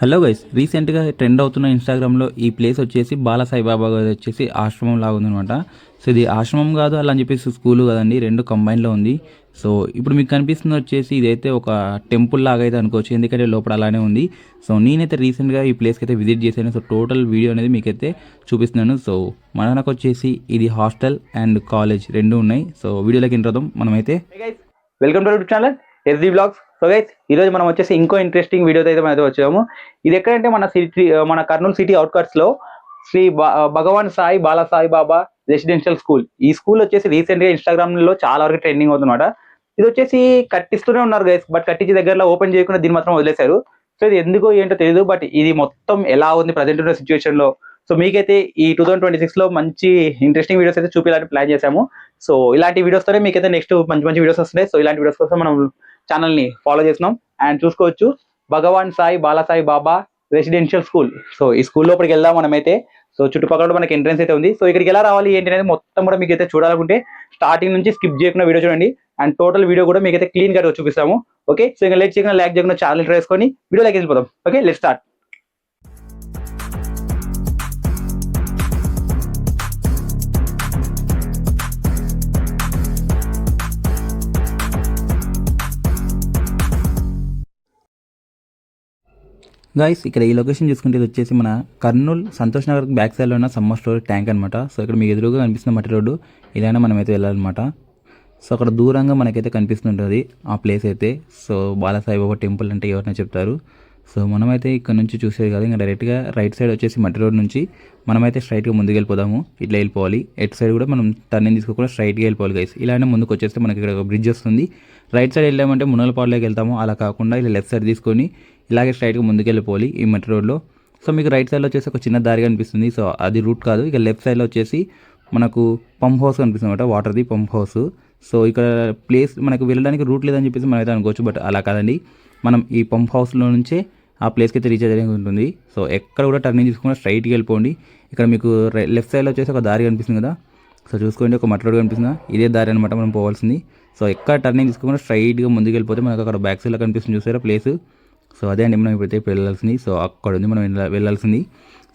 Hello guys రీసెంట్గా trend అవుతున్న ఇన్స్టాగ్రామ్లో ఈ ప్లేస్ వచ్చేసి బాలాసాయిబాబా గారి వచ్చేసి ఆశ్రమం లాగా ఉందన్నమాట. సో ఇది ఆశ్రమం కాదు అలా అని చెప్పేసి స్కూల్ కదండి రెండు కంబైన్లో ఉంది. సో ఇప్పుడు మీకు కనిపిస్తుంది వచ్చేసి ఇదైతే ఒక టెంపుల్ లాగా అయితే అనుకోవచ్చు ఎందుకంటే లోపల అలానే ఉంది. సో నేనైతే రీసెంట్గా ఈ ప్లేస్కి అయితే విజిట్ చేశాను. సో టోటల్ వీడియో అనేది మీకైతే చూపిస్తున్నాను. సో మనకు వచ్చేసి ఇది హాస్టల్ అండ్ కాలేజ్ రెండు ఉన్నాయి. సో వీడియోలోకి ఎంటర్ మనమైతే welcome to channel SD blogs so guys ఈరోజు మనం వచ్చేసి ఇంకో ఇంట్రెస్టింగ్ వీడియోతో అయితే మనం అయితే వచ్చాము. ఇది ఎక్కడంటే మన సిటీ మన కర్నూలు సిటీ అవుట్కట్స్లో శ్రీ భగవాన్ సాయి బాలా సాయి బాబా రెసిడెన్షియల్ స్కూల్ ఈ స్కూల్ వచ్చేసి రీసెంట్గా ఇన్స్టాగ్రామ్లో చాలా వరకు ట్రెండింగ్ అవుతుందన్నమాట. ఇది వచ్చేసి కట్టిస్తూనే ఉన్నారు గైస్ బట్ కట్టించి దగ్గరలో ఓపెన్ చేయకుండా దీన్ని మాత్రం వదిలేశారు. సో ఇది ఎందుకో ఏంటో తెలియదు బట్ ఇది మొత్తం ఎలా ఉంది ప్రజెంట్ ఉన్న సిచ్యువేషన్లో. సో మీకైతే ఈ టూ థౌసండ్ ట్వంటీ సిక్స్లో మంచి ఇంట్రెస్టింగ్ వీడియోస్ అయితే చూపించాలని ప్లాన్ చేశాము. సో ఇలాంటి వీడియోస్తోనే మీకైతే నెక్స్ట్ మంచి మంచి వీడియోస్ వస్తున్నాయి. సో ఇలాంటి వీడియోస్ కోసం మనం ఛానల్ని ఫాలో చేస్తున్నాం. అండ్ చూసుకోవచ్చు Bhagawan Sai Balasai Baba residential school so ఈ స్కూల్ లోపలికి వెళ్దాం మనమైతే. సో చుట్టుపక్కల మనకి ఎంట్రెన్స్ అయితే ఉంది. సో ఇక్కడికి ఎలా రావాలి ఏంటి అనేది మొత్తం కూడా మీకు అయితే చూడాలనుకుంటే స్టార్టింగ్ నుంచి స్కిప్ చేయకుండా వీడియో చూడండి. అండ్ టోటల్ వీడియో కూడా మీకు అయితే క్లీన్గా చూపిస్తాము. ఓకే సో ఇంకా లైక్ చేయకుండా లైక్ చేయకుండా ఛానల్ వేసుకొని వీడియోలోకి వెళ్ళిపోదాం ఓకే లెట్ స్టార్ట్ గాయస్ ఇక్కడ ఈ లొకేషన్ చూసుకుంటే ఇది వచ్చేసి మన కర్నూలు సంతోష్ నగర్ బ్యాక్ సైడ్లో ఉన్న సమ్మర్ స్టోర్ ట్యాంక్ అనమాట సో ఇక్కడ మీ ఎదురుగా కనిపిస్తున్న మట్టి రోడ్డు ఇదైనా మనం అయితే వెళ్ళాలన్నమాట. సో అక్కడ దూరంగా మనకైతే కనిపిస్తుంటుంది ఆ ప్లేస్ అయితే. సో బాలాసాయిబాబా టెంపుల్ అంటే ఎవరైనా చెప్తారు. సో మనమైతే ఇక్కడ నుంచి చూసేది కాదు ఇంకా డైరెక్ట్గా రైట్ సైడ్ వచ్చేసి మట్టి రోడ్ నుంచి మనమైతే స్ట్రైట్గా ముందుకు వెళ్ళిపోదాము. ఇట్లా వెళ్ళిపోవాలి. ఎట్ సైడ్ కూడా మనం టర్నింగ్ తీసుకోకుండా స్ట్రైట్గా వెళ్ళిపోవాలి గైస్ ఇలానే ముందుకు వచ్చేస్తే మనకి ఇక్కడ ఒక బ్రిడ్జ్ వస్తుంది. రైట్ సైడ్ వెళ్ళామంటే మునలపాడులోకి వెళ్తాము. అలా కాకుండా ఇలా లెఫ్ట్ సైడ్ తీసుకొని ఇలాగే స్ట్రైట్గా ముందుకెళ్ళిపోవాలి ఈ మెట్రో రోడ్లో సో మీకు రైట్ సైడ్లో వచ్చేసి ఒక చిన్న దారి కనిపిస్తుంది. సో అది రూట్ కాదు. ఇక లెఫ్ట్ సైడ్లో వచ్చేసి మనకు పంప్ హౌస్ కనిపిస్తుంది అనమాట వాటర్ది పంప్ హౌస్ సో ఇక్కడ ప్లేస్ మనకు వెళ్ళడానికి రూట్ లేదని చెప్పేసి మనం అయితే అనుకోవచ్చు బట్ అలా కాదండి. మనం ఈ పంప్ హౌస్లో నుంచే ఆ ప్లేస్కి అయితే రీచ్ అయ్యేది ఉంటుంది. సో ఎక్కడ కూడా టర్నింగ్ తీసుకుని స్ట్రైట్కి వెళ్ళిపోండి. ఇక్కడ మీకు లెఫ్ట్ సైడ్లో వచ్చేసి ఒక దారి కనిపిస్తుంది కదా. సో చూసుకోండి ఒక మట్టి రోడ్ కనిపిస్తుందా? ఇదే దారి అనమాట మనం పోవాల్సింది. సో ఎక్కడ టర్నింగ్ తీసుకోకుండా స్ట్రైట్గా ముందుకు వెళ్ళిపోతే మనకు అక్కడ బ్యాక్ సైడ్లో కనిపిస్తుంది చూసారా ప్లేస్ సో అదే అండి మనం ఇప్పుడైతే ఇప్పుడు వెళ్ళాల్సింది. సో అక్కడ ఉంది మనం వెళ్ళ- వెళ్ళాల్సింది.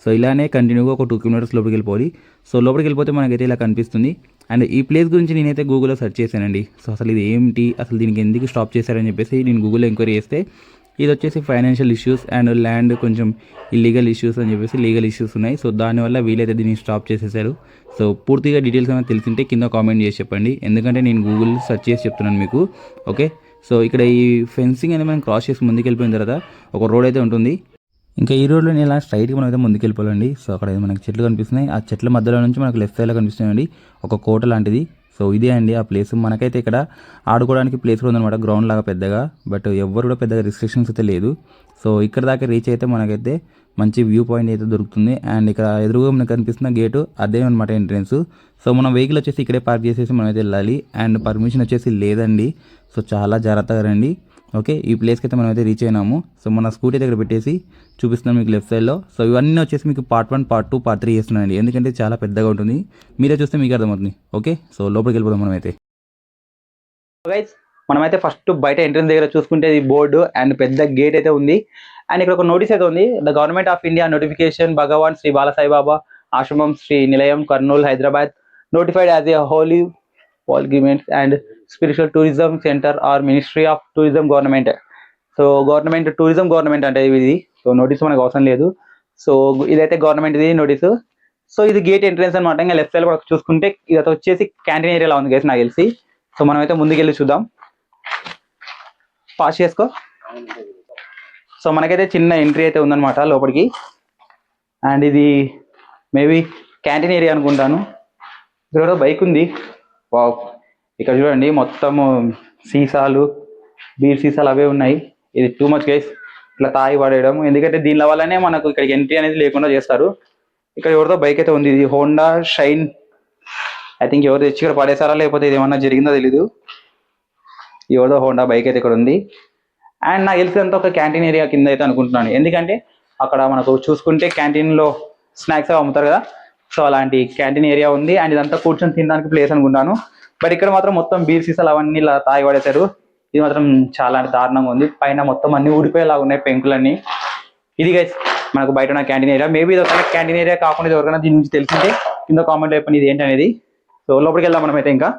సో ఇలానే కంటిన్యూగా ఒక టూ కిలోమీటర్స్ లోపలికి వెళ్ళిపోవాలి. సో లోపలికి వెళ్ళిపోతే మనకైతే ఇలా కనిపిస్తుంది. అండ్ ఈ ప్లేస్ గురించి నేనైతే గూగుల్లో సెర్చ్ చేశానండి. సో అసలు ఇది ఏంటి? అసలు దీనికి ఎందుకు స్టాప్ చేశారని చెప్పేసి నేను గూగుల్లో ఎంక్వైరీ చేస్తే ఇది వచ్చేసి ఫైనాన్షియల్ ఇష్యూస్ అండ్ ల్యాండ్ కొంచెం ఇల్లీగల్ ఇష్యూస్ అని చెప్పేసి లీగల్ ఇష్యూస్ ఉన్నాయి. సో దానివల్ల వీలైతే దీన్ని స్టాప్ చేసేసారు. సో పూర్తిగా డీటెయిల్స్ ఏమైనా తెలిసింటే కింద కామెంట్ చేసి చెప్పండి. ఎందుకంటే నేను గూగుల్ సెర్చ్ చేసి చెప్తున్నాను మీకు. ఓకే సో ఇక్కడ ఈ ఫెన్సింగ్ అనేది మనం క్రాస్ చేసి ముందుకెళ్ళిపోయిన తర్వాత ఒక రోడ్ అయితే ఉంటుంది. ఇంకా ఈ రోడ్లో ఇలా స్ట్రైట్గా మనం అయితే ముందుకెళ్ళిపోవాలండి. సో అక్కడ మనకి చెట్లు కనిపిస్తున్నాయి. ఆ చెట్ల మధ్యలో నుంచి మనకు లెఫ్ట్ సైడ్లో కనిపిస్తున్నాయండి. ఒక కోట లాంటిది. సో ఇదే అండి ఆ ప్లేస్ మనకైతే ఇక్కడ ఆడుకోవడానికి ప్లేస్ కూడా ఉందన్నమాట గ్రౌండ్ లాగా పెద్దగా. బట్ ఎవ్వరు కూడా పెద్దగా రిస్ట్రిక్షన్స్ అయితే లేదు. సో ఇక్కడ దాకా రీచ్ అయితే మనకైతే మంచి వ్యూ పాయింట్ అయితే దొరుకుతుంది. అండ్ ఇక్కడ ఎదురుగా మనకు కనిపిస్తున్న గేటు అదే అనమాట ఎంట్రెన్స్ సో మనం వెహికల్ వచ్చేసి ఇక్కడే పార్క్ చేసేసి మనం అయితే వెళ్ళాలి. అండ్ పర్మిషన్ వచ్చేసి లేదండి. సో చాలా జాగ్రత్తగా రండి. ఓకే ఈ ప్లేస్కి అయితే మనం అయితే రీచ్ అయినాము. సో మన స్కూటీ దగ్గర పెట్టేసి చూపిస్తున్నాం మీకు లెఫ్ట్ సైడ్లో సో ఇవన్నీ వచ్చేసి మీకు part one part two part three చేస్తున్నానండి. ఎందుకంటే చాలా పెద్దగా ఉంటుంది. మీరే చూస్తే మీకు అర్థమవుతుంది. ఓకే సో లోపలికి వెళ్ళిపోదాం మనమైతే. గైస్ మనమైతే ఫస్ట్ బయట ఎంట్రన్స్ దగ్గర చూసుకుంటే ఇది బోర్డు అండ్ పెద్ద గేట్ అయితే ఉంది. అండ్ ఇక్కడ ఒక నోటీస్ అయితే ఉంది. The government of India notification Bhagawan Sri Balasaibaba ఆశ్రమం Sri Nilayam Kurnool Hyderabad notified as a holy pilgrimage and spiritual tourism centre or ministry of tourism government so government tourism government అంటే ఇది. So notice మనకు అవసరం లేదు. So ఇదైతే government ఇది notice so ఇది gate entrance అనమాట ఇంకా లెఫ్ట్ సైడ్ కూడా చూసుకుంటే ఇది వచ్చేసి క్యాంటీన్ ఏరియాలో ఉంది గేస్ నాకు తెలిసి. సో మనం అయితే ముందుకెళ్ళి చూద్దాం. పాస్ చేసుకో. సో మనకైతే చిన్న ఎంట్రీ అయితే ఉందన్నమాట లోపలికి. అండ్ ఇది మేబీ క్యాంటీన్ ఏరియా అనుకుంటాను. ఇక్కడ బైక్ ఉంది. వావ్ ఇక్కడ చూడండి మొత్తము సీసాలు బీర్ సీసాలు అవే ఉన్నాయి. ఇది టూ మచ్ గైస్ ఇట్లా తాగి పడేయడం. ఎందుకంటే దీనిల వల్లనే మనకు ఇక్కడ ఎంట్రీ అనేది లేకుండా చేస్తారు. ఇక్కడ ఎవరితో బైక్ అయితే ఉంది. ఇది హోండా షైన్ ఐ థింక్ ఎవరు తెచ్చి ఇక్కడ పడేసారా లేకపోతే ఇది ఏమన్నా జరిగిందో తెలీదు. ఎవరిదో హోండా బైక్ అయితే ఇక్కడ ఉంది. అండ్ నాకు తెలిసినంత ఒక క్యాంటీన్ ఏరియా కింద అయితే అనుకుంటున్నాను. ఎందుకంటే అక్కడ మనకు చూసుకుంటే క్యాంటీన్లో స్నాక్స్ అమ్ముతారు కదా. సో అలాంటి క్యాంటీన్ ఏరియా ఉంది. అండ్ ఇదంతా కూర్చొని తినడానికి ప్లేస్ అనుకుంటాను. బట్ ఇక్కడ మాత్రం మొత్తం బీర్ సీసాలు అవన్నీ ఇలా తాగి పడేశారు. ఇది మాత్రం చాలా దారుణంగా ఉంది. పైన మొత్తం అన్ని ఊడిపోయేలాగా ఉన్నాయి పెంకులన్నీ. ఇది గైస్ మనకు బయట ఉన్న క్యాంటీన్ ఏరియా మేబీ ఇది ఒక క్యాంటీన్ ఏరియా కాకుండా ఎవరికైనా దీని గురించి తెలిసింటే కింద కామెంట్ అయిపోయింది ఇది ఏంటి అనేది. సో లోపలికి వెళ్దాం మనమైతే ఇంకా.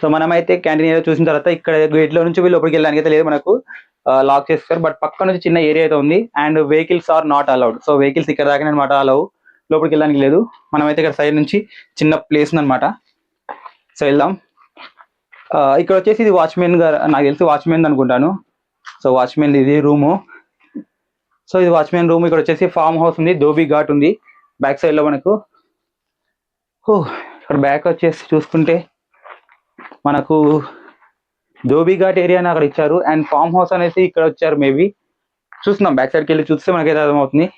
సో మనమైతే క్యాంటీన్ ఏరియా చూసిన తర్వాత ఇక్కడ గేట్లో నుంచి వీళ్ళు లోపలికి వెళ్ళడానికి అయితే లేదు మనకు. లాక్ చేస్తారు బట్ పక్క నుంచి చిన్న ఏరియా అయితే ఉంది. And vehicles are not allowed so vehicles ఇక్కడ దాకా అనమాట అలౌ లోపలికి వెళ్ళడానికి లేదు. మనమైతే ఇక్కడ సైడ్ నుంచి చిన్న ప్లేస్ ఉందన్నమాట. సో వెళ్దాం. ఆ, ఇక్కడ వచ్చేసి ఇది వాచ్మెన్ గారు నాకు తెలిసి వాచ్మెన్ అనుకుంటాను. సో వాచ్మెన్ ఇది రూము. సో ఇది వాచ్మెన్ రూమ్. ఇక్కడ వచ్చేసి ఫామ్ హౌస్ ఉంది ధోబీ ఘాట్ ఉంది బ్యాక్ సైడ్లో మనకు. ఓ ఇక్కడ బ్యాక్ వచ్చేసి చూసుకుంటే మనకు ధోబీ ఘాట్ ఏరియా అని అక్కడ ఇచ్చారు. అండ్ ఫామ్ హౌస్ అనేసి ఇక్కడ వచ్చారు మేబీ చూస్తున్నాం బ్యాక్ సైడ్కి వెళ్ళి చూస్తే మనకైతే అర్థమవుతుంది.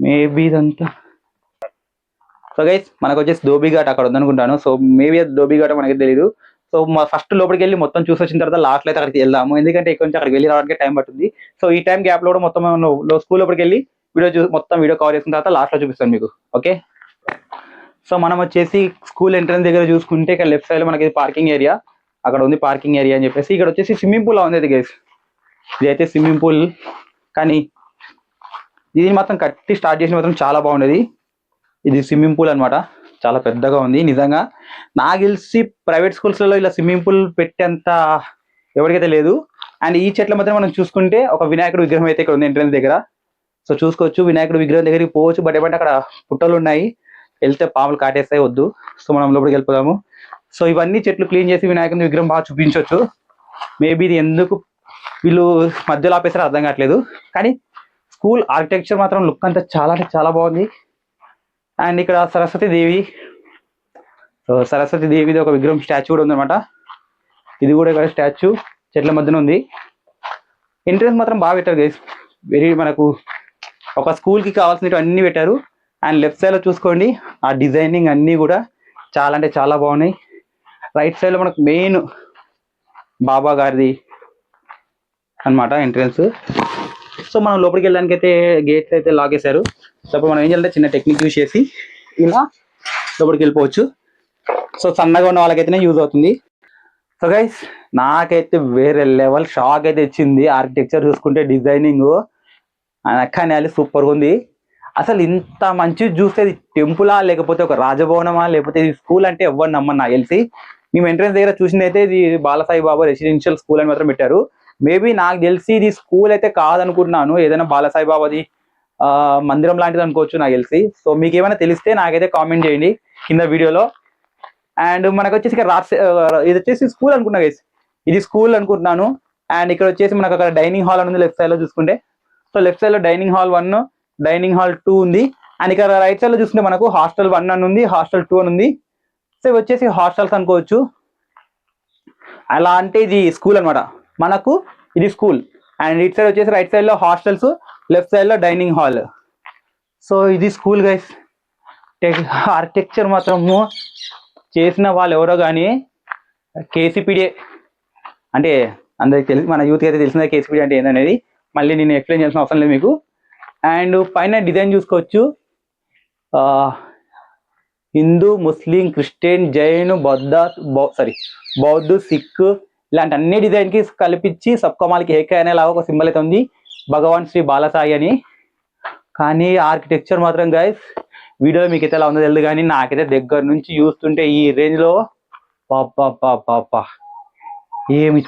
మేబీ ఇదంతా. సో గైస్ మనకు వచ్చేసి ధోబీఘాట్ అక్కడ ఉందనుకుంటాను. సో మేబీ అది ధోబీ ఘాట్ మనకి తెలియదు సో మా ఫస్ట్ లోపలికి వెళ్ళి మొత్తం చూసి వచ్చిన తర్వాత లాస్ట్ అయితే అక్కడికి వెళ్దాము. ఎందుకంటే ఇక్కడ నుంచి అక్కడికి వెళ్ళి రావడానికి టైం పడుతుంది సో ఈ టైం గ్యాప్లో కూడా మొత్తం స్కూల్ లోపలికి వెళ్ళి వీడియో చూ మొత్తం వీడియో కవర్ చేసిన తర్వాత లాస్ట్లో చూపిస్తాను మీకు. ఓకే సో మనం వచ్చేసి స్కూల్ ఎంట్రన్స్ దగ్గర చూసుకుంటే ఇక్కడ లెఫ్ట్ సైడ్లో మనకి పార్కింగ్ ఏరియా అక్కడ ఉంది పార్కింగ్ ఏరియా అని చెప్పేసి ఇక్కడ వచ్చేసి స్విమ్మింగ్ పూల్ ఉంది గైస్ ఇది అయితే స్విమ్మింగ్ పూల్ కానీ ఇది మాత్రం కట్టి స్టార్ట్ చేసిన మాత్రం చాలా బాగుండేది. ఇది స్విమ్మింగ్ పూల్ అన్నమాట. చాలా పెద్దగా ఉంది. నిజంగా నాకు తెలిసి ప్రైవేట్ స్కూల్స్లలో ఇలా స్విమ్మింగ్ పూల్ పెట్టేంత ఎవరికైతే లేదు. అండ్ ఈ చెట్ల మధ్య మనం చూసుకుంటే ఒక వినాయకుడు విగ్రహం అయితే ఇక్కడ ఉంది ఎంట్రన్స్ దగ్గర. సో చూసుకోవచ్చు వినాయకుడు విగ్రహం దగ్గరికి పోవచ్చు. బట్ ఏమంటే అక్కడ పుట్టలు ఉన్నాయి. వెళ్తే పాములు కాటేస్తాయి వద్దు. సో మనం లోపలికి వెళ్ళిపోదాము. సో ఇవన్నీ చెట్లు క్లీన్ చేసి వినాయకుని విగ్రహం బాగా చూపించవచ్చు మేబీ ఇది ఎందుకు వీళ్ళు మధ్యలో ఆపేసారో అర్థం కావట్లేదు. కానీ స్కూల్ ఆర్కిటెక్చర్ మాత్రం లుక్ అంతా చాలా అంటే చాలా బాగుంది. అండ్ ఇక్కడ సరస్వతి దేవి. సో సరస్వతి దేవిది ఒక విగ్రహం స్టాచ్యూ కూడా ఉందన్నమాట. ఇది కూడా ఇక్కడ స్టాచ్యూ. చెట్ల మధ్యన ఉంది. ఎంట్రన్స్ మాత్రం బాగా పెట్టారు గైస్ వెరీ మనకు ఒక స్కూల్కి కావాల్సినవి అన్నీ పెట్టారు. అండ్ లెఫ్ట్ సైడ్లో చూసుకోండి ఆ డిజైనింగ్ అన్ని కూడా చాలా అంటే చాలా బాగున్నాయి. రైట్ సైడ్లో మనకు మెయిన్ బాబా గారిది అన్నమాట ఎంట్రన్స్ సో మనం లోపలికి వెళ్ళడానికి అయితే గేట్స్ అయితే లాగేశారు. సో మనం ఏం చేయాలంటే చిన్న టెక్నిక్ యూజ్ చేసి ఇలా లోపలికి వెళ్ళిపోవచ్చు. సో సన్నగా ఉన్న వాళ్ళకైతేనే యూజ్ అవుతుంది. సో గైస్ నాకైతే వేరే లెవెల్ షాక్ అయితే ఇచ్చింది. ఆర్కిటెక్చర్ చూసుకుంటే డిజైనింగ్ కానీ సూపర్గా ఉంది. అసలు ఇంత మంచి చూస్తే ఇది టెంపులా లేకపోతే ఒక రాజభవనమా లేకపోతే ఇది స్కూల్ అంటే ఎవరు నమ్మని నాకు తెలిసి. మేము ఎంట్రన్స్ దగ్గర చూసింది అయితే ఇది బాలసాయి బాబా రెసిడెన్షియల్ స్కూల్ అని మాత్రం పెట్టారు. మేబీ నాకు తెలిసి ఇది స్కూల్ అయితే కాదనుకుంటున్నాను. ఏదైనా బాలసాయిబాబాది మందిరం లాంటిది అనుకోవచ్చు నాకు తెలిసి. సో మీకు ఏమైనా తెలిస్తే నాకైతే కామెంట్ చేయండి కింద వీడియోలో. అండ్ మనకు వచ్చేసి ఇక్కడ రాజ్ ఇది వచ్చేసి స్కూల్ అనుకున్నా గైస్ ఇది స్కూల్ అనుకుంటున్నాను. అండ్ ఇక్కడ వచ్చేసి మనకు అక్కడ డైనింగ్ హాల్ అని ఉంది లెఫ్ట్ సైడ్లో చూసుకుంటే. సో లెఫ్ట్ సైడ్లో dining hall one dining hall two ఉంది. అండ్ ఇక్కడ రైట్ సైడ్లో చూసుకుంటే మనకు హాస్టల్ వన్ అని ఉంది హాస్టల్ టూ అని ఉంది. సో ఇవి వచ్చేసి హాస్టల్స్ అనుకోవచ్చు. అలా అంటే ఇది స్కూల్ అన్నమాట. మనకు ఇది స్కూల్. అండ్ ఇటు సైడ్ వచ్చేసి రైట్ సైడ్లో హాస్టల్స్ లెఫ్ట్ సైడ్లో డైనింగ్ హాల్. సో ఇది స్కూల్ గైస్. టెక్ ఆర్కిటెక్చర్ మాత్రము చేసిన వాళ్ళు ఎవరో కానీ కేసీపీడే. అంటే అందరికి తెలిసి మన యూత్ అయితే తెలిసిందే కేసీపీడీ అంటే ఏందనేది. మళ్ళీ నేను ఎక్స్ప్లెయిన్ చేయాల్సిన అవసరం లేదు మీకు. అండ్ పైన డిజైన్ చూసుకోవచ్చు. హిందూ ముస్లిం క్రిస్టియన్ జైన్ బౌద్ధ సారీ బౌద్ధ సిక్ ఇలాంటి అన్ని డిజైన్కి కల్పించి సబ్కమాల్కి హేకే అనేలాగా ఒక సింబల్ అయితే ఉంది. భగవాన్ శ్రీ బాలసాయి అని. కానీ ఆర్కిటెక్చర్ మాత్రం గైస్ వీడియో మీకు అయితే ఎలా ఉందో తెలియదు కానీ నాకైతే దగ్గర నుంచి చూస్తుంటే ఈ రేంజ్లో పాపా ఏమి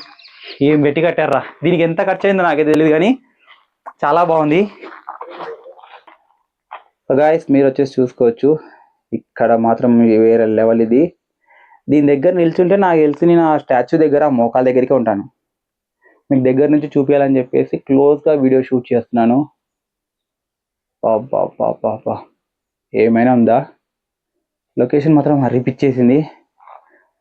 ఏం పెట్టి కట్టారా దీనికి ఎంత ఖర్చు అయిందో నాకైతే తెలియదు కానీ చాలా బాగుంది. గాయస్ మీరు వచ్చేసి చూసుకోవచ్చు. ఇక్కడ మాత్రం వేరే లెవెల్ ఇది. దీని దగ్గర నిల్చుంటే నాకు తెలిసి నేను ఆ స్టాచ్యూ దగ్గర ఆ మోకాల దగ్గరికి ఉంటాను. మీకు దగ్గర నుంచి చూపించాలని చెప్పేసి క్లోజ్గా వీడియో షూట్ చేస్తున్నాను. పాపా పాపా ఏమైనా ఉందా? లొకేషన్ మాత్రం అరిపిచ్చేసింది.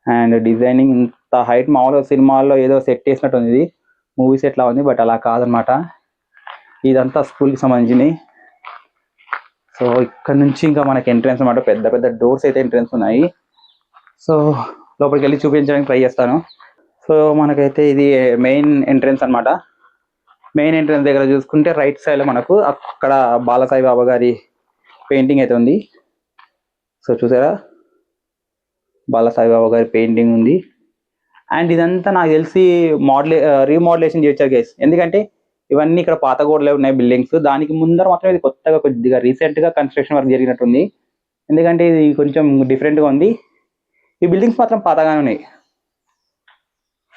అండ్ డిజైనింగ్ ఇంత హైట్ మామూలుగా సినిమాల్లో ఏదో సెట్ చేసినట్టు ఉంది. ఇది మూవీ సెట్ ఉంది బట్ అలా కాదనమాట ఇదంతా స్కూల్కి సంబంధించింది. సో ఇక్కడ నుంచి ఇంకా మనకి ఎంట్రన్స్ అన్నమాట. పెద్ద పెద్ద డోర్స్ అయితే ఎంట్రన్స్ ఉన్నాయి. సో లోపలికి వెళ్ళి చూపించడానికి ట్రై చేస్తాను. సో మనకైతే ఇది మెయిన్ ఎంట్రన్స్ అన్నమాట. మెయిన్ ఎంట్రన్స్ దగ్గర చూసుకుంటే రైట్ సైడ్లో మనకు అక్కడ బాలసాయి బాబా గారి పెయింటింగ్ అయితే ఉంది. సో చూసారా? బాలసాయి బాబా గారి పెయింటింగ్ ఉంది. అండ్ ఇదంతా నాకు తెలిసి మోడలే రీమోడలేషన్ చేయించారు గైస్ ఎందుకంటే ఇవన్నీ ఇక్కడ పాత గోడలే ఉన్నాయి బిల్డింగ్స్. దానికి ముందర మాత్రం ఇది కొత్తగా కొద్దిగా రీసెంట్గా కన్స్ట్రక్షన్ వర్క్ జరిగినట్టుంది. ఎందుకంటే ఇది కొంచెం డిఫరెంట్గా ఉంది. ఈ బిల్డింగ్స్ మాత్రం పాతగానే ఉన్నాయి.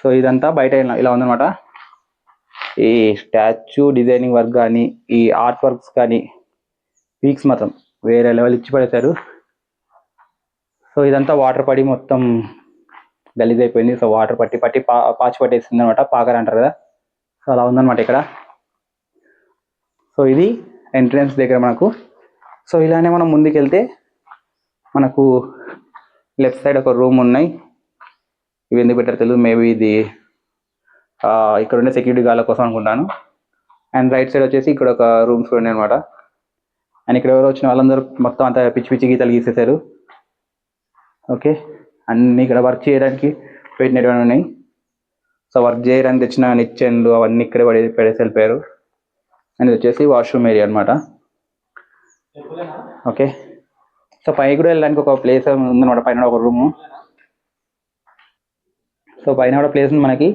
సో ఇదంతా బయట ఇలా- ఉందనమాట ఈ స్టాచ్యూ డిజైనింగ్ వర్క్ కానీ ఈ ఆర్ట్ వర్క్స్ కానీ పీక్స్ మాత్రం వేరే లెవెల్ ఇచ్చి పడేశారు. సో ఇదంతా వాటర్ పడి మొత్తం గలీజ్ అయిపోయింది. సో వాటర్ పట్టి పట్టి పా పాచి పట్టేసింది అనమాట పాకర్ అంటారు కదా. సో అలా ఉందన్నమాట ఇక్కడ. సో ఇది ఎంట్రన్స్ దగ్గర మనకు. సో ఇలానే మనం ముందుకు వెళ్తే మనకు లెఫ్ట్ సైడ్ ఒక రూమ్ ఉన్నాయి. ఇవి ఎందుకు పెట్టారు తెలియదు మేబీ ఇది ఇక్కడ ఉండే సెక్యూరిటీ గార్డ్ల కోసం అనుకుంటాను. అండ్ రైట్ సైడ్ వచ్చేసి ఇక్కడ ఒక రూమ్స్ ఉన్నాయి అనమాట అండ్ ఇక్కడ ఎవరు వచ్చిన వాళ్ళందరూ మొత్తం అంతా పిచ్చి పిచ్చి గీతలు గీసేశారు. ఓకే అన్ని ఇక్కడ వర్క్ చేయడానికి పెట్టినటువంటి ఉన్నాయి. సో వర్క్ చేయడానికి తెచ్చిన నిచ్చెన్లు అవన్నీ ఇక్కడే పడే పెడేసి వెళ్ళిపోయారు. అండ్ ఇది వచ్చేసి వాష్రూమ్ ఏరియా అనమాట ఓకే సో పై కూడా వెళ్ళడానికి ఒక ప్లేస్ ఉందన్నమాట. పైన ఒక రూము సో పైన కూడా ప్లేస్ ఉంది మనకి.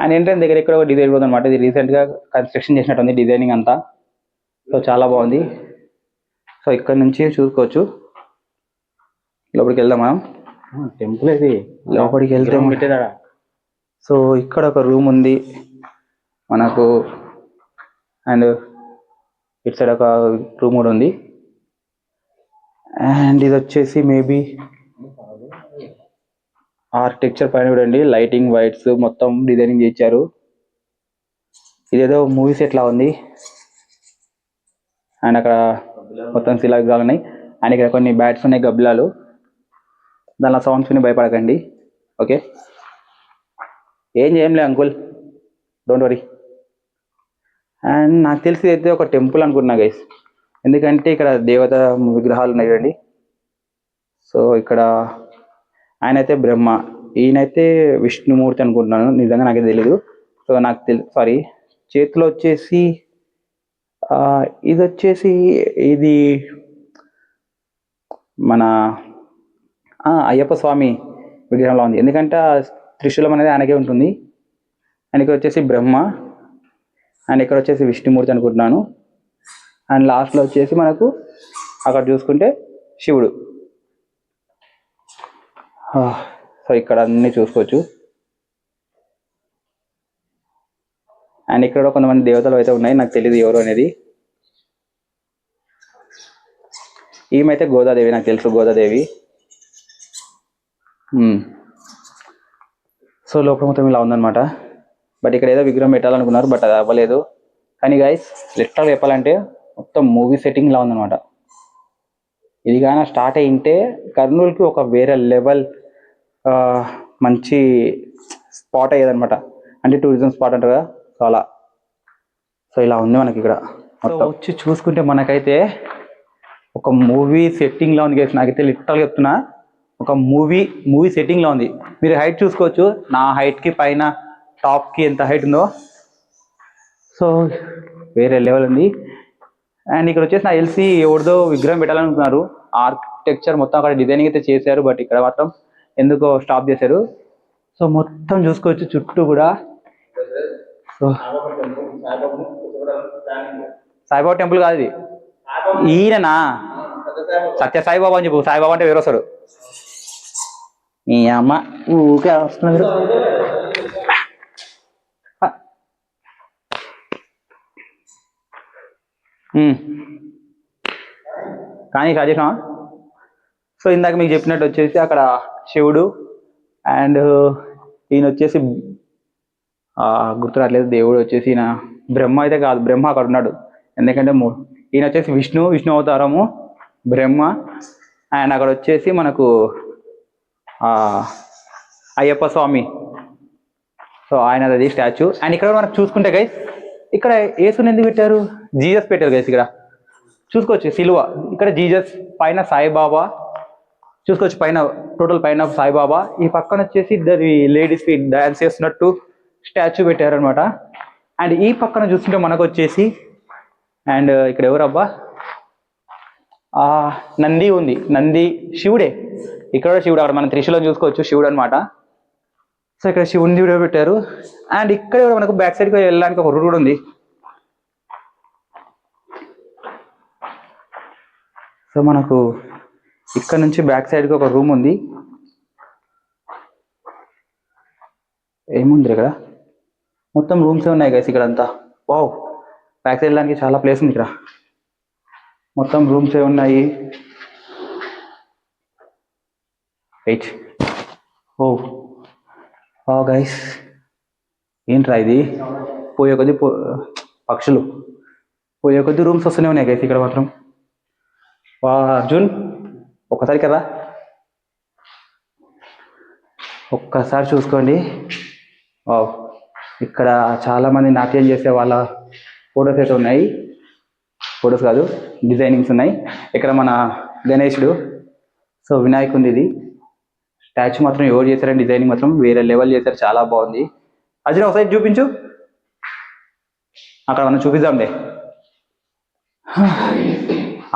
అండ్ ఎంట్రన్స్ దగ్గర ఇక్కడ ఒక డిజైన్ ఉంది అనమాట ఇది recent గా కన్స్ట్రక్షన్ చేసినట్టుంది డిజైనింగ్ అంతా. సో చాలా బాగుంది. సో ఇక్కడ నుంచి చూసుకోవచ్చు. లోపలికి వెళ్దాం మనం. టెంపుల్ ఇది. లోపలికి వెళ్తే సో ఇక్కడ ఒక రూమ్ ఉంది. మనకు అండ్ ఇటు సైడ్ ఒక రూమ్ కూడా ఉంది. అండ్ ఇది వచ్చేసి మేబీ ఆర్కిటెక్చర్ పైన చూడండి. లైటింగ్ వైట్స్ మొత్తం డిజైనింగ్ చేశారు ఇదేదో మూవీ సెట్ లా ఉంది. అండ్ అక్కడ మొత్తం శిలాగ్రాలు ఉన్నాయి. అండ్ ఇక్కడ కొన్ని బ్యాట్స్ ఉన్నాయి గబ్బిలాలు. దానిలో సౌండ్స్ విని భయపడకండి. ఓకే ఏం చేయంలే అంకుల్ డోంట్ వరీ అండ్ నాకు తెలిసి అయితే ఒక టెంపుల్ అనుకుంటున్నా గైస్ ఎందుకంటే ఇక్కడ దేవత విగ్రహాలు ఉన్నాయి చూడండి. సో ఇక్కడ ఆయన అయితే బ్రహ్మ ఈయనైతే విష్ణుమూర్తి అనుకుంటున్నాను. నిజంగా నాకైతే తెలియదు సో నాకు తెలి సారీ చేతిలో వచ్చేసి ఇది వచ్చేసి ఇది మన అయ్యప్ప స్వామి విగ్రహంలో ఉంది. ఎందుకంటే త్రిశూలం అనేది ఆయనకే ఉంటుంది. అండ్ ఇక్కడ వచ్చేసి బ్రహ్మ. అండ్ ఇక్కడ వచ్చేసి విష్ణుమూర్తి అనుకుంటున్నాను. అండ్ లాస్ట్లో వచ్చేసి మనకు అక్కడ చూసుకుంటే శివుడు. సో ఇక్కడ అన్నీ చూసుకోవచ్చు. అండ్ ఇక్కడ కొంతమంది దేవతలు అయితే ఉన్నాయి నాకు తెలియదు ఎవరు అనేది. ఈమెయితే గోదాదేవి నాకు తెలుసు గోదాదేవి. సో లోపల మొత్తం ఇలా ఉందనమాట బట్ ఇక్కడ ఏదో విగ్రహం పెట్టాలనుకున్నారు బట్ అది అవ్వలేదు. కానీ గైస్ లిటరల్ చెప్పాలంటే మొత్తం మూవీ సెట్టింగ్ లా ఉందన్నమాట. ఇది కానీ స్టార్ట్ అయింటే కర్నూలుకి ఒక వేరే లెవెల్ మంచి స్పాట్ అయ్యేదన్నమాట. అంటే టూరిజం స్పాట్ అంటారు కదా సో అలా. సో ఇలా ఉంది మనకి ఇక్కడ వచ్చి చూసుకుంటే మనకైతే ఒక మూవీ సెట్టింగ్ లా ఉంది గైస్ నాకైతే లిటరల్ చెప్తున్నా. ఒక మూవీ మూవీ సెట్టింగ్ లా ఉంది. మీరు హైట్ చూసుకోవచ్చు. నా height కి పైన టాప్కి ఎంత హైట్ ఉందో. సో వేరే లెవెల్ ఉంది. అండ్ ఇక్కడ వచ్చేసి నా ఎల్సి ఎవరిదో విగ్రహం పెట్టాలనుకున్నారు. ఆర్కిటెక్చర్ మొత్తం అక్కడ డిజైనింగ్ అయితే చేశారు బట్ ఇక్కడ మాత్రం ఎందుకో స్టాప్ చేశారు. సో మొత్తం చూసుకోవచ్చు చుట్టూ కూడా. సో సాయిబాబా టెంపుల్ కాదు ఇది. ఈయననా? సత్య సాయిబాబా అని చెప్పు. సాయిబాబా అంటే వేరొస్తాడు మీ అమ్మ ఊకే వస్తున్నారు మీరు ఉమ్. కానీ రాజేష్ సో ఇందాక మీకు చెప్పినట్టు వచ్చేసి అక్కడ శివుడు అండ్ ఈయన వచ్చేసి గుర్తు రావట్లేదు దేవుడు వచ్చేసి ఈయన బ్రహ్మ అయితే కాదు బ్రహ్మ అక్కడ ఉన్నాడు. ఎందుకంటే మూ- ఈయన వచ్చేసి విష్ణు విష్ణు అవతారము బ్రహ్మ అండ్ అక్కడ వచ్చేసి మనకు అయ్యప్ప స్వామి. సో ఆయన అది స్టాచ్యూ. అండ్ ఇక్కడ మనం చూసుకుంటే గైస్ ఇక్కడ యేసుని ఎందుకు పెట్టారు? జీజస్ పెట్టారు కదా ఇక్కడ. చూసుకోవచ్చు సిలువ. ఇక్కడ జీజస్ పైన సాయిబాబా. చూసుకోవచ్చు పైన టోటల్ పైన సాయిబాబా. ఈ పక్కన వచ్చేసి ఇద్దరి లేడీస్ డాన్స్ చేస్తున్నట్టు స్టాచ్యూ పెట్టారనమాట అండ్ ఈ పక్కన చూస్తుంటే మనకు వచ్చేసి అండ్ uh, ఇక్కడ ఎవరబ్బా? ఆ నంది ఉంది. నంది శివుడే. ఇక్కడ శివుడు అక్కడ మనం త్రిశూలం చూసుకోవచ్చు శివుడు అనమాట సో ఇక్కడ శివుని కూడా పెట్టారు. అండ్ ఇక్కడ కూడా మనకు బ్యాక్ సైడ్కి వెళ్ళడానికి ఒక రూట్ కూడా ఉంది. సో మనకు ఇక్కడ నుంచి బ్యాక్ సైడ్కి ఒక రూమ్ ఉంది. ఏముంది ఇక్కడ? మొత్తం రూమ్స్ ఉన్నాయి కదా ఇక్కడ అంతా వావ్ బ్యాక్ సైడ్ వెళ్ళడానికి చాలా ప్లేస్ ఉంది ఇక్కడ. మొత్తం రూమ్స్ ఉన్నాయి. ఎయిట్ ఓ ఆ గైస్ ఏంట్రా ఇది? పోయే కొద్ది పో పక్షులు. పోయే కొద్ది రూమ్స్ వస్తూనే ఉన్నాయి గైస్ ఇక్కడ మాత్రం. వా అర్జున్ ఒక్కసారి కదా ఒక్కసారి చూసుకోండి. వావ్. ఇక్కడ చాలా మంది నాట్యం చేసే వాళ్ళ ఫొటోస్ అయితే ఉన్నాయి. ఫొటోస్ కాదు డిజైనింగ్స్ ఉన్నాయి. ఇక్కడ మన గణేశుడు సో వినాయకుంది ఇది స్టాచ్యూ మాత్రం ఎవరు చేశారని డిజైనింగ్ మాత్రం వేరే లెవెల్ చేశారు. చాలా బాగుంది. అర్జున్ ఒకసారి చూపించు. అక్కడ మనం చూపిద్దాంలే.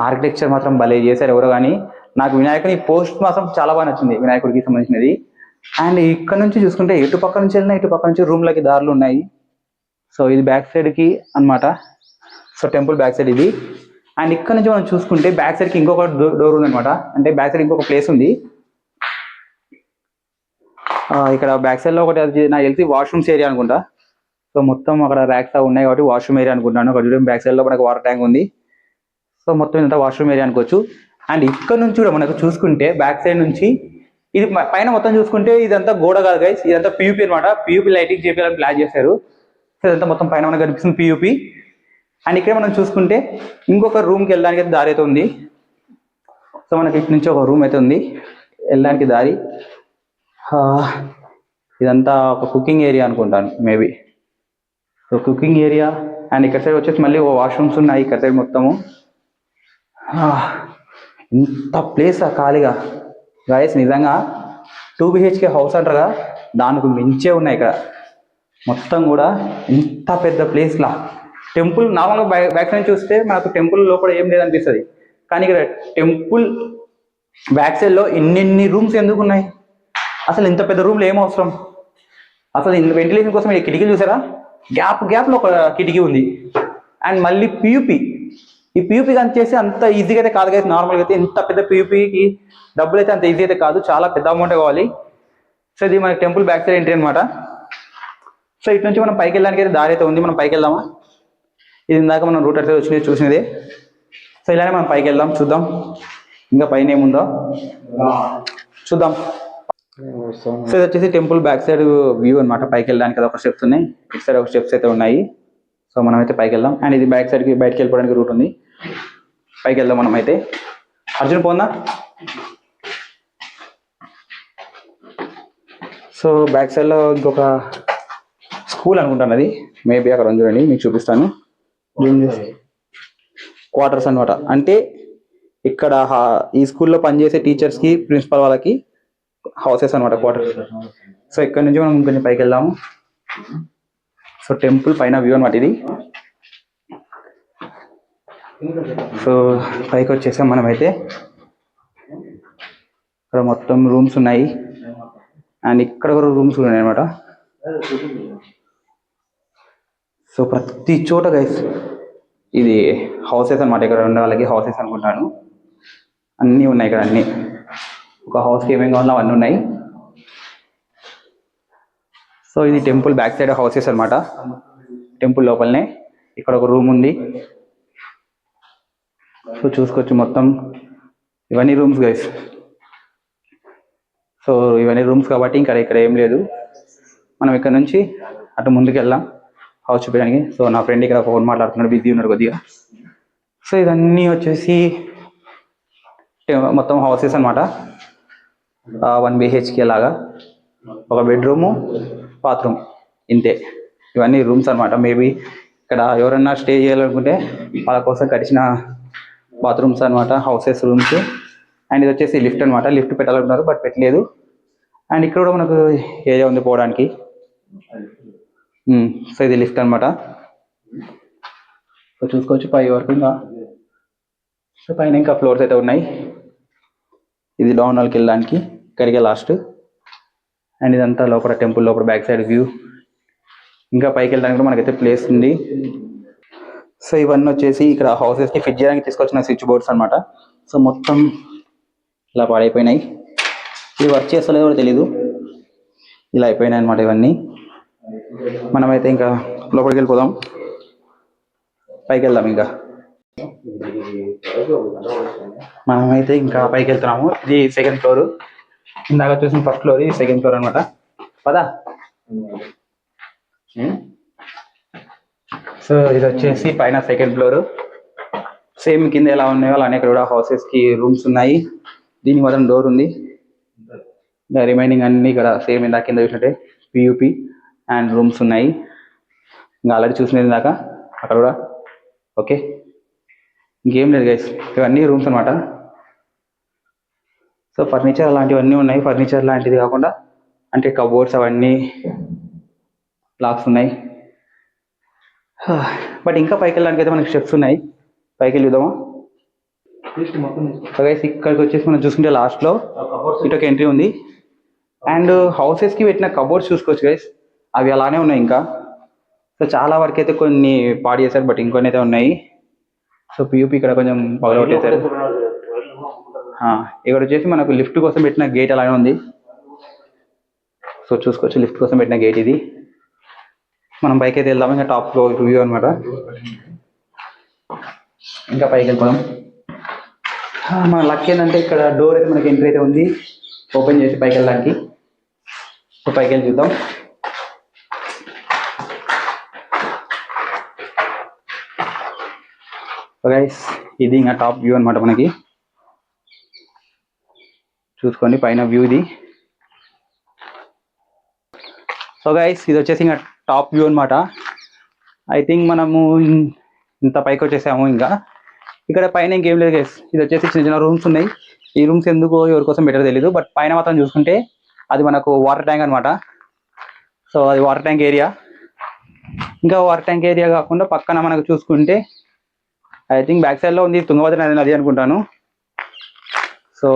ఆర్కిటెక్చర్ మాత్రం భలే చేశారు ఎవరో కానీ. నాకు వినాయకుని పోస్ట్ మాత్రం చాలా బాగా నచ్చింది వినాయకుడికి సంబంధించినది. అండ్ ఇక్కడ నుంచి చూసుకుంటే ఇటు పక్క నుంచి వెళ్ళినా ఇటు పక్క నుంచి రూమ్లకి దారులు ఉన్నాయి. సో ఇది బ్యాక్ సైడ్కి అన్నమాట. సో టెంపుల్ బ్యాక్ సైడ్ ఇది. అండ్ ఇక్కడ నుంచి మనం చూసుకుంటే బ్యాక్ సైడ్కి ఇంకొక డోర్ ఉంది అనమాట అంటే బ్యాక్ సైడ్ ఇంకొక ప్లేస్ ఉంది. ఇక్కడ బ్యాక్ సైడ్లో ఒకటి అది నాకు తెలిసి వాష్రూమ్స్ ఏరియా అనుకుంటా. సో మొత్తం అక్కడ ర్యాక్స్ ఉన్నాయి కాబట్టి వాష్రూమ్ ఏరియా అనుకుంటున్నాను. అక్కడ చూడండి బ్యాక్ సైడ్లో మనకు వాటర్ ట్యాంక్ ఉంది. సో మొత్తం ఇదంతా వాష్రూమ్ ఏరియా అనుకోవచ్చు. అండ్ ఇక్కడ నుంచి కూడా మనకు చూసుకుంటే బ్యాక్ సైడ్ నుంచి ఇది పైన మొత్తం చూసుకుంటే ఇదంతా గోడ కాదు గైస్ ఇదంతా పియూపీ అనమాట పియూపీ లైటింగ్ చేయాలని ప్లాన్ చేశారు. సో ఇదంతా మొత్తం పైన మనకు కనిపిస్తుంది పియూపీ అండ్ ఇక్కడ మనం చూసుకుంటే ఇంకొక రూమ్కి వెళ్ళడానికి అయితే దారి అయితే ఉంది. సో మనకి ఇటు నుంచి ఒక రూమ్ అయితే ఉంది. వెళ్ళడానికి దారి. ఇదంతా ఒక కుకింగ్ ఏరియా అనుకుంటాను maybe so cooking area and ఇక్కడ సైడ్ వచ్చేసి మళ్ళీ ఓ వాష్రూమ్స్ ఉన్నాయి ఇక్కడ సైడ్ మొత్తము. ఇంత ప్లేస్ ఖాళీగా. గాయస్ నిజంగా టూ బిహెచ్కే హౌస్ అంటారుగా దానికి మించే ఉన్నాయి ఇక్కడ. మొత్తం కూడా ఇంత పెద్ద ప్లేస్లా టెంపుల్ నార్మల్గా బ్యాక్ బ్యాక్ సైడ్ చూస్తే మనకు టెంపుల్ లోపల ఏం లేదనిపిస్తుంది. కానీ ఇక్కడ టెంపుల్ బ్యాక్ సైడ్లో ఇన్నిన్ని రూమ్స్ ఎందుకు ఉన్నాయి? అసలు ఇంత పెద్ద రూమ్లో ఏం అవసరం? అసలు వెంటిలేషన్ కోసం ఈ కిటికీలు చూసారా? గ్యాప్ గ్యాప్లో ఒక కిటికీ ఉంది. అండ్ మళ్ళీ పియూపీ ఈ పియూపీ కానీ చేసి అంత ఈజీగా అయితే కాదు కదా నార్మల్గా అయితే ఇంత పెద్ద పియూపీకి డబ్బులు అయితే అంత ఈజీ అయితే కాదు. చాలా పెద్ద అమౌంట్ కావాలి. సో ఇది మన టెంపుల్ బ్యాక్ సైడ్ ఎంట్రీ అనమాట సో ఇటు నుంచి మనం పైకి వెళ్ళడానికి అయితే దారి అయితే ఉంది. మనం పైకి వెళ్దామా? ఇది ఇందాక మనం రూట్ అయితే వచ్చింది చూసినదే. సో ఇలానే మనం పైకి వెళ్దాం. చూద్దాం. ఇంకా పైన ఏముందో? చూద్దాం. సో ఇది వచ్చేసి టెంపుల్ బ్యాక్ సైడ్ వ్యూ అన్నమాట. పైకి వెళ్ళడానికి అది ఒక స్టెప్స్ ఉన్నాయి. ఇటు సైడ్ ఒక స్టెప్స్ అయితే ఉన్నాయి. సో మనం అయితే పైకి వెళ్దాం. అండ్ ఇది బ్యాక్ సైడ్కి బయటకి వెళ్ళిపోవడానికి రూట్ ఉంది. పైకి వెళ్దాం మనం అయితే అర్జున్ పోందా? సో బ్యాక్ సైడ్లో ఇంకొక స్కూల్ అనుకుంటాను అది. మేబీ అక్కడ చూడండి మీకు చూపిస్తాను. క్వార్టర్స్ అన్నమాట. అంటే ఇక్కడ ఈ స్కూల్లో పనిచేసే టీచర్స్కి ప్రిన్సిపల్ వాళ్ళకి హౌసెస్ అన్నమాట క్వార్టర్ సో ఇక్కడ నుంచి మనం కొంచెం పైకి వెళ్దాము. సో టెంపుల్ పైన వ్యూ అనమాట ఇది. సో పైకి వచ్చేసాం మనం అయితే ఇక్కడ మొత్తం రూమ్స్ ఉన్నాయి. అండ్ ఇక్కడ కూడా రూమ్స్ ఉన్నాయి అనమాట సో ప్రతి చోట గైస్ ఇది హౌసెస్ అన్నమాట. ఇక్కడ ఉండే వాళ్ళకి హౌసెస్ అనుకుంటాను. అన్నీ ఉన్నాయి ఇక్కడ అన్నీ. ఒక హౌస్కి ఏమేమి కావాలో అవన్నీ ఉన్నాయి. సో ఇది టెంపుల్ బ్యాక్ సైడ్ హౌసెస్ అన్నమాట. టెంపుల్ లోపలనే ఇక్కడ ఒక రూమ్ ఉంది. సో చూసుకోవచ్చు మొత్తం. ఇవన్నీ రూమ్స్ గైస్ సో ఇవన్నీ రూమ్స్ కాబట్టి ఇంకా ఇక్కడ ఏం లేదు. మనం ఇక్కడ నుంచి అటు ముందుకు వెళ్దాం. హౌస్ చూపించడానికి. సో నా ఫ్రెండ్ ఇక్కడ ఫోన్ మాట్లాడుతున్నాడు. బిజీ ఉన్నాడు కొద్దిగా. సో ఇవన్నీ వచ్చేసి మొత్తం హౌసెస్ అనమాట వన్ బిహెచ్కే లాగా ఒక బెడ్రూము బాత్రూమ్ ఇంతే. ఇవన్నీ రూమ్స్ అన్నమాట. మేబీ ఇక్కడ ఎవరన్నా స్టే చేయాలనుకుంటే వాళ్ళ కోసం కట్టిన బాత్రూమ్స్ అన్నమాట హౌసెస్ రూమ్స్. అండ్ ఇది వచ్చేసి లిఫ్ట్ అన్నమాట. లిఫ్ట్ పెట్టాలనుకున్నారు బట్ పెట్టలేదు. అండ్ ఇక్కడ కూడా మనకు ఏరియా ఉంది పోవడానికి. సో ఇది లిఫ్ట్ అన్నమాట. సో చూసుకోవచ్చు పై వరకు ఇంకా. సో పైన ఇంకా ఫ్లోర్స్ అయితే ఉన్నాయి. ఇది డౌన్ హాల్కి వెళ్ళడానికి. ఇక్కడికే లాస్ట్ అండ్ ఇదంతా లోపల టెంపుల్ లోపల బ్యాక్ సైడ్ వ్యూ ఇంకా పైకి వెళ్ళడానికి మనకైతే ప్లేస్ ఉంది. సో ఇవన్నీ వచ్చేసి ఇక్కడ హౌసెస్కి ఫిట్ చేయడానికి తీసుకొచ్చిన స్విచ్ బోర్డ్స్ అన్నమాట. సో మొత్తం ఇలా పాడైపోయినాయి. ఇది వర్క్ చేస్తలేదో కూడా తెలీదు. ఇలా అయిపోయినాయి అనమాట ఇవన్నీ. మనమైతే ఇంకా లోపలికి వెళ్ళిపోదాం. పైకి వెళ్దాం ఇంకా. మనమైతే ఇంకా పైకి వెళ్తున్నాము. ఇది సెకండ్ ఫ్లోర్ ఇందాక చూసిన ఫస్ట్ ఫ్లోర్ ఇది సెకండ్ ఫ్లోర్ అనమాట పదా. సో ఇది వచ్చేసి పైన సెకండ్ ఫ్లోర్ సేమ్ కింద ఎలా ఉన్నాయో అలానే ఇక్కడ కూడా హౌసెస్కి రూమ్స్ ఉన్నాయి. దీనికి మాత్రం డోర్ ఉంది. రిమైనింగ్ అన్ని ఇక్కడ సేమ్ ఇందాక కింద చూసినట్టే పియూపి అండ్ రూమ్స్ ఉన్నాయి. ఇంకా ఆల్రెడీ చూసినది ఇందాక అక్కడ కూడా. ఓకే ఇంకేం లేదు గైస్ ఇవన్నీ రూమ్స్ అనమాట సో ఫర్నిచర్ అలాంటివన్నీ ఉన్నాయి. ఫర్నిచర్ లాంటిది కాకుండా అంటే కబోర్డ్స్ అవన్నీ లాక్స్ ఉన్నాయి. బట్ ఇంకా పైకి వెళ్ళడానికి అయితే మనకి స్టెప్స్ ఉన్నాయి. పైకి వెళ్ళిద్దామా గైస్ ఇక్కడికి వచ్చేసి మనం చూసుకుంటే లాస్ట్లో ఇటు ఒక ఎంట్రీ ఉంది. అండ్ హౌసెస్కి పెట్టిన కబోర్డ్స్ చూసుకోవచ్చు గైస్ అవి అలానే ఉన్నాయి ఇంకా. సో చాలా వరకు అయితే కొన్ని పాడు చేశారు బట్ ఇంకొన్ని అయితే ఉన్నాయి. సో పియూపీ ఇక్కడ కొంచెం పగలగొట్టేశారు. ఇక్కడ వచ్చేసి మనకు లిఫ్ట్ కోసం పెట్టిన గేట్ అలానే ఉంది. సో చూసుకోవచ్చు లిఫ్ట్ కోసం పెట్టిన గేట్ ఇది. మనం పైకి అయితే వెళ్దాం ఇంకా టాప్ ఫ్లోర్ వ్యూ అనమాట ఇంకా పైకి వెళ్ళిపోదాం. మన లక్ ఏంటంటే ఇక్కడ డోర్ అయితే మనకి ఎంట్రీ అయితే ఉంది. ఓపెన్ చేసి పైకి వెళ్ళడానికి. సో పైకి వెళ్ళి చూద్దాం. గైస్ ఇది ఇంకా టాప్ వ్యూ అనమాట మనకి. చూసుకోండి పైన వ్యూది సో గైస్ ఇది వచ్చేసి ఇంకా టాప్ వ్యూ అనమాట ఐ థింక్ మనము ఇంత పైకి వచ్చేసాము ఇంకా. ఇక్కడ పైన ఇంకేం లేదు గైస్ ఇది వచ్చేసి చిన్న చిన్న రూమ్స్ ఉన్నాయి. ఈ రూమ్స్ ఎందుకు ఎవరి కోసం బెటర్ తెలియదు బట్ పైన మాత్రం చూసుకుంటే అది మనకు వాటర్ ట్యాంక్ అనమాట సో అది వాటర్ ట్యాంక్ ఏరియా ఇంకా వాటర్ ట్యాంక్ ఏరియా కాకుండా పక్కన మనకు చూసుకుంటే ఐ థింక్ బ్యాక్ సైడ్లో ఉంది తుంగభద్ర నది నది అనుకుంటాను. సో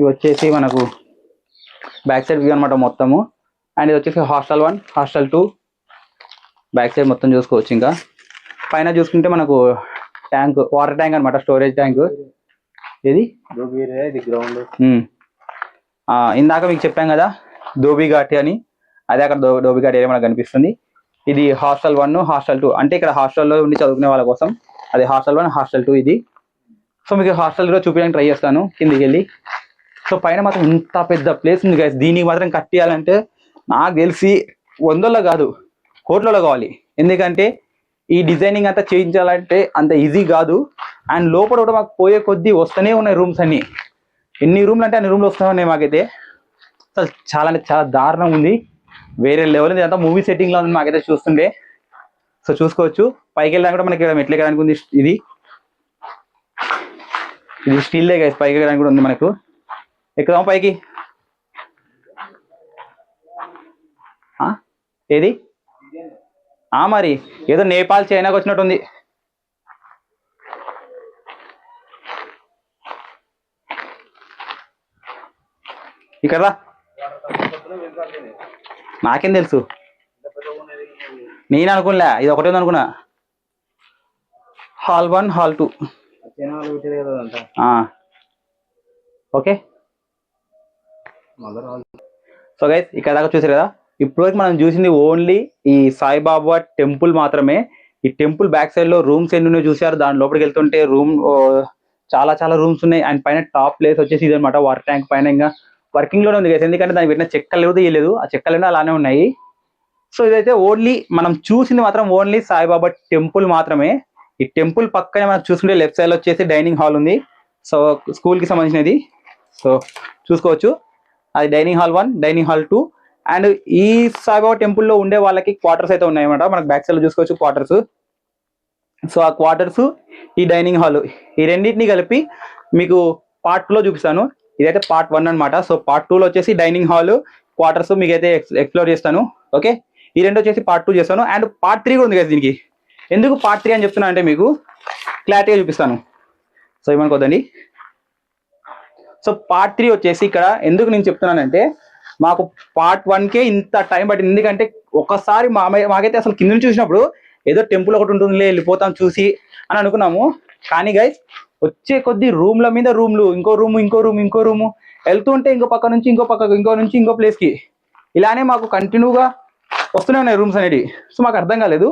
ఇవి వచ్చేసి మనకు బ్యాక్ సైడ్ వ్యూ అనమాట మొత్తము. అండ్ ఇది వచ్చేసి hostel one hostel two back side మొత్తం చూసుకోవచ్చు ఇంకా. పైన చూసుకుంటే మనకు ట్యాంక్ వాటర్ ట్యాంక్ అనమాట స్టోరేజ్ ట్యాంక్ ఇది గ్రౌండ్. ఆ, ఇందాక మీకు చెప్పాం కదా ధోబీ ఘాట్ అని. అదే అక్కడ దో ధోబీ ఘాట్ ఏరియా మనకు కనిపిస్తుంది. ఇది హాస్టల్ వన్ హాస్టల్ టూ అంటే ఇక్కడ హాస్టల్లో ఉండి చదువుకునే వాళ్ళ కోసం. అది హాస్టల్ వన్ హాస్టల్ టూ ఇది. సో మీకు హాస్టల్ కూడా చూపించడానికి ట్రై చేస్తాను. కిందికి వెళ్ళి సో పైన మాత్రం ఇంత పెద్ద ప్లేస్ ఉంది గైస్ దీనికి మాత్రం కట్టేయాలంటే నాకు తెలిసి వందల్లో కాదు కోట్లలో కావాలి. ఎందుకంటే ఈ డిజైనింగ్ అంతా చేయించాలంటే అంత ఈజీ కాదు. అండ్ లోపల కూడా మాకు పోయే కొద్దీ వస్తూనే ఉన్నాయి రూమ్స్ అన్ని. ఎన్ని రూమ్లు అంటే అన్ని రూమ్లు వస్తూనే ఉన్నాయి మాకైతే. అసలు చాలా అంటే చాలా దారుణం ఉంది. వేరే లెవెల్ ఉంది. అంతా మూవీ సెట్టింగ్లో ఉంది మాకైతే చూస్తుంటే. సో చూసుకోవచ్చు. పైకి వెళ్ళడానికి కూడా మనకి ఇక్కడ మెట్లు ఎక్కడానికి ఉంది ఇది. ఇది స్టీల్ గైస్ పైకి వెళ్ళడానికి కూడా ఉంది మనకు. ఎక్కుదాం పైకి? ఏది? ఆ మరి ఏదో నేపాల్ చైనాకి వచ్చినట్టుంది. ఇక్కడ. నాకేం తెలుసు. నేను అనుకున్నా ఇది ఒకటే అనుకున్నా hall one hall two. Okay. So guys ఇక్కడ దాకా చూసారు కదా? ఇప్పటివరకు మనం చూసింది ఓన్లీ ఈ సాయిబాబా టెంపుల్ మాత్రమే. ఈ టెంపుల్ బ్యాక్ సైడ్లో రూమ్స్ ఎన్ని ఉన్నాయో చూసారు దాని లోపలికి వెళ్తుంటే రూమ్ చాలా చాలా రూమ్స్ ఉన్నాయి. అండ్ పైన టాప్ ప్లేస్ వచ్చేసి ఇది అనమాట వాటర్ ట్యాంక్ పైన ఇంకా వర్కింగ్లోనే ఉంది కదా ఎందుకంటే దానికి పెట్టిన చెక్కలు లేదు ఇవ్వలేదు ఆ చెక్కలు అలానే ఉన్నాయి. సో ఇదైతే ఓన్లీ మనం చూసింది మాత్రం ఓన్లీ సాయిబాబా టెంపుల్ మాత్రమే. ఈ టెంపుల్ పక్కనే మనం చూసుకుంటే లెఫ్ట్ సైడ్లో వచ్చేసి డైనింగ్ హాల్ ఉంది. సో స్కూల్కి సంబంధించినది. సో చూసుకోవచ్చు. అది dining hall one dining hall two. And ఈ సాయిబాబా టెంపుల్లో ఉండే వాళ్ళకి క్వార్టర్స్ అయితే ఉన్నాయన్నమాట. మనకు బ్యాక్ సైడ్ చూసుకోవచ్చు క్వార్టర్స్. సో ఆ క్వార్టర్స్ ఈ డైనింగ్ హాల్ ఈ రెండింటిని కలిపి మీకు పార్ట్లో చూపిస్తాను. ఇదైతే పార్ట్ వన్ అన్నమాట. సో పార్ట్ టూలో వచ్చేసి డైనింగ్ హాల్ క్వార్టర్స్ మీకు అయితే ఎక్స్ప్లోర్ చేస్తాను. ఓకే? ఈ రెండు వచ్చేసి పార్ట్ టూ చేస్తాను. అండ్ పార్ట్ త్రీ కూడా ఉంది కదా దీనికి. ఎందుకు పార్ట్ త్రీ అని చెప్తున్నా అంటే మీకు క్లారిటీగా చూపిస్తాను. సో ఏమనుకోదండి సో పార్ట్ త్రీ వచ్చేసి ఇక్కడ ఎందుకు నేను చెప్తున్నానంటే మాకు పార్ట్ వన్ కే ఇంత టైం పట్టింది. ఎందుకంటే ఒకసారి మా మాకైతే అసలు కింద నుంచి చూసినప్పుడు ఏదో టెంపుల్ ఒకటి ఉంటుందిలే వెళ్ళిపోతాం చూసి అని అనుకున్నాము. కానీ గైస్ వచ్చే కొద్ది రూమ్ల మీద రూమ్లు ఇంకో రూమ్ ఇంకో రూమ్ ఇంకో రూము వెళ్తూ ఉంటే ఇంకో పక్క నుంచి ఇంకో పక్క ఇంకో నుంచి ఇంకో ప్లేస్కి ఇలానే మాకు కంటిన్యూగా వస్తూనే ఉన్నాయి రూమ్స్ అనేవి సో మాకు అర్థం కాలేదు.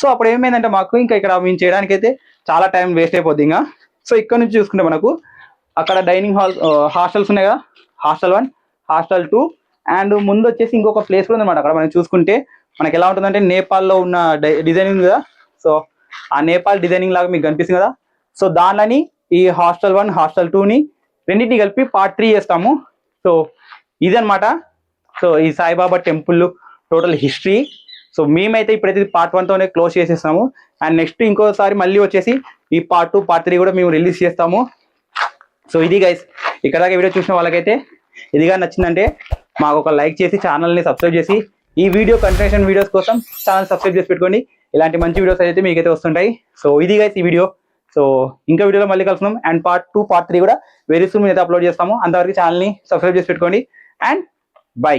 సో అప్పుడు ఏమైందంటే మాకు ఇంకా ఇక్కడ మేము చేయడానికి అయితే చాలా టైం వేస్ట్ అయిపోద్ది ఇంకా. సో ఇక్కడ నుంచి చూసుకుంటే మనకు అక్కడ డైనింగ్ హాల్ హాస్టల్స్ ఉన్నాయి కదా? Hostel one hostel two and ముందు వచ్చేసి ఇంకొక ప్లేస్ కూడా ఉందన్నమాట అక్కడ మనం చూసుకుంటే. మనకి ఎలా ఉంటుందంటే నేపాల్లో ఉన్న డిజైనింగ్ కదా? సో ఆ నేపాల్ డిజైనింగ్ లాగా మీకు కనిపిస్తుంది కదా? సో దానిని ఈ హాస్టల్ వన్ హాస్టల్ టూని రెండింటిని కలిపి పార్ట్ త్రీ చేస్తాము. సో ఇదనమాట సో ఈ Saibaba temple total history. So మేమైతే ఇప్పుడైతే పార్ట్ వన్తోనే క్లోజ్ చేసేస్తాము. అండ్ నెక్స్ట్ ఇంకోసారి మళ్ళీ వచ్చేసి ఈ పార్ట్ టూ పార్ట్ త్రీ కూడా మేము రిలీజ్ చేస్తాము. సో ఇది గైస్ ఇక్కడ దాకా వీడియో చూసిన వాళ్ళకైతే ఇదిగా నచ్చిందంటే మాకు ఒక లైక్ చేసి ఛానల్ని సబ్స్క్రైబ్ చేసి ఈ వీడియో కంటిన్యూషన్ వీడియోస్ కోసం ఛానల్ సబ్స్క్రైబ్ చేసి పెట్టుకోండి. ఇలాంటి మంచి వీడియోస్ అయితే మీకైతే వస్తుంటాయి. సో ఇది గైస్ ఈ వీడియో సో ఇంకా వీడియోలో మళ్ళీ కలుస్తున్నాం and part two part three కూడా వెరీ సూన్ అయితే అప్లోడ్ చేస్తాము. అంతవరకు ఛానల్ని సబ్స్క్రైబ్ చేసి పెట్టుకోండి. And by